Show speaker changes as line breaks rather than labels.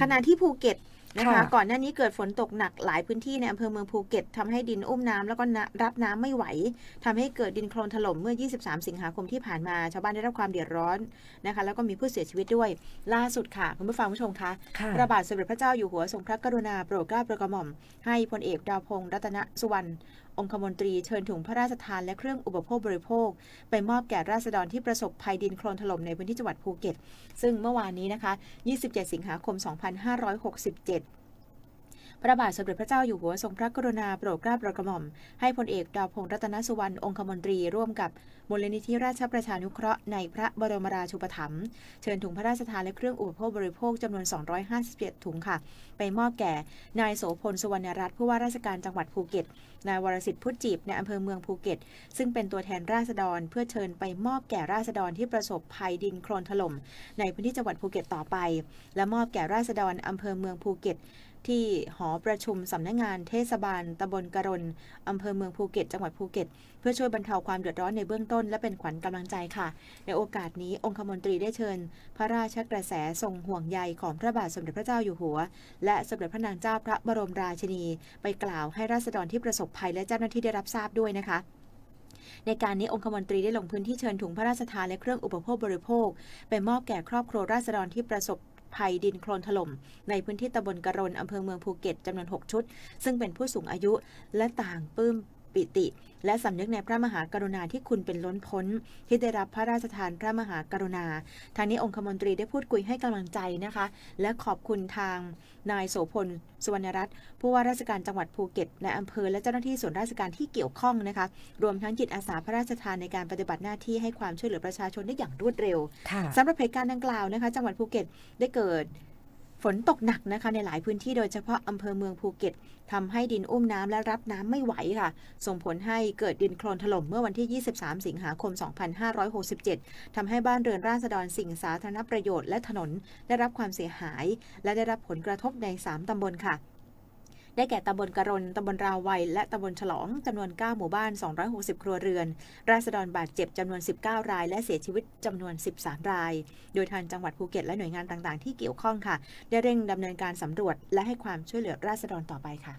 ขณะที่ภูเก็ตนะคะ
ค่ะ
ก่อนหน้านี้เกิดฝนตกหนักหลายพื้นที่ในอำเภอเมืองภูเก็ตทำให้ดินอุ้มน้ำแล้วก็น้ำรับน้ำไม่ไหวทำให้เกิดดินโคลนถล่มเมื่อ 23 สิงหาคมที่ผ่านมาชาวบ้านได้รับความเดือดร้อนนะคะ แล้วก็มีผู้เสียชีวิตด้วย ล่าสุดค่ะ คุณผู้ฟังผู้ชมคะ
ค่ะ
พระบาทสมเด็จพระเจ้าอยู่หัวทรงพระกรุณาโปรดเกล้าโปรดกระหม่อม ให้พลเอกดาวพงศ์รัตนสุวรรณ องคมนตรีเชิญถุงพระราชทานและเครื่องอุปโภคบริโภค ไปมอบแก่ราษฎรที่ประสบภัยดินโคลนถล่มในพื้นที่จังหวัดภูเก็ต ซึ่งเมื่อวานนี้นะคะ 27 สิงหาคม 2567 พระบาทสมเด็จพระเจ้าอยู่หัวทรงพระกรุณาโปรดเกล้าโปรดกระหม่อม ให้พลเอกดาวพงศ์รัตนสุวรรณองคมนตรีร่วมกับมูลนิธิราชประชานุเคราะห์ในพระบรมราชูปถัมภ์เชิญถุงพระราชทานและเครื่องอุปโภคบริโภคจำนวน 257 ถุงค่ะ ไปมอบแก่นายโสพลสุวรรณรัตน์ผู้ว่าราชการจังหวัดภูเก็ต นายวรสิทธิ์พุทธจีบในอำเภอเมืองภูเก็ต ซึ่งเป็นตัวแทนราษฎรเพื่อเชิญไปมอบแก่ราษฎรที่ประสบภัยดินโคลนถล่ม ในพื้นที่จังหวัดภูเก็ตต่อไป และมอบแก่ราษฎรอำเภอเมืองภูเก็ต ที่หอประชุมสำนักงานเทศบาลตำบลกรนอำเภอเมืองภูเก็ต จังหวัดภูเก็ต เพื่อช่วยบรรเทาความเดือดร้อนในเบื้องต้น และเป็นขวัญกำลังใจค่ะ ในโอกาสนี้องคมนตรีได้เชิญ พระราชกระแสทรงห่วงใยของพระบาทสมเด็จพระเจ้าอยู่หัว และสมเด็จพระนางเจ้าพระบรมราชินี ไปกล่าวให้ราษฎรที่ประสบภัยและเจ้าหน้าที่ได้รับทราบด้วยนะคะในการนี้องคมนตรีได้ลงพื้นที่เชิญถุงพระราชทานและเครื่องอุปโภคบริโภค ไปมอบแก่ครอบครัวราษฎรที่ประสบ ภัยดินโคลนถล่มในพื้นที่ตำบลกระรนอำเภอเมืองภูเก็ตจำนวน 6 ชุด ซึ่งเป็นผู้สูงอายุและต่างปลื้มปิติ และสำนึกในพระมหากรุณาที่คุณเป็นล้นพ้น ที่ได้รับพระราชทานพระมหากรุณา ทางนี้องคมนตรีได้พูดคุยให้กำลังใจนะคะ และขอบคุณทางนายโสพลสุวรรณรัตน์ผู้ว่าราชการจังหวัดภูเก็ตในอำเภอและเจ้าหน้าที่ส่วนราชการที่เกี่ยวข้องนะคะ รวมทั้งจิตอาสาพระราชทานในการปฏิบัติหน้าที่ให้ความช่วยเหลือประชาชนได้อย่างรวดเร็ว
ค่ะ
สำหรับเหตุการณ์ดังกล่าวนะคะ จังหวัดภูเก็ตได้เกิด ฝนตกหนักนะคะในหลายพื้นที่โดยเฉพาะอำเภอเมืองภูเก็ตทำให้ดินอุ้มน้ำและรับน้ำไม่ไหวค่ะ ส่งผลให้เกิดดินโคลนถล่มเมื่อวันที่ 23 สิงหาคม 2567 ทำให้บ้านเรือนราษฎรสิ่งสาธารณประโยชน์และถนน ได้รับความเสียหาย และได้รับผลกระทบใน 3 ตำบลค่ะ ได้แก่ตำบลกระรนตำบลราววัย และตำบลฉลองจำนวน 9 หมู่บ้าน 260 ครัวเรือน ราษฎรบาดเจ็บจำนวน 19 ราย และเสียชีวิตจำนวน 13 ราย โดยทางจังหวัดภูเก็ตและหน่วยงานต่างๆ ที่เกี่ยวข้องค่ะ ได้เร่งดำเนินการสำรวจและให้ความช่วยเหลือราษฎรต่อไปค่ะ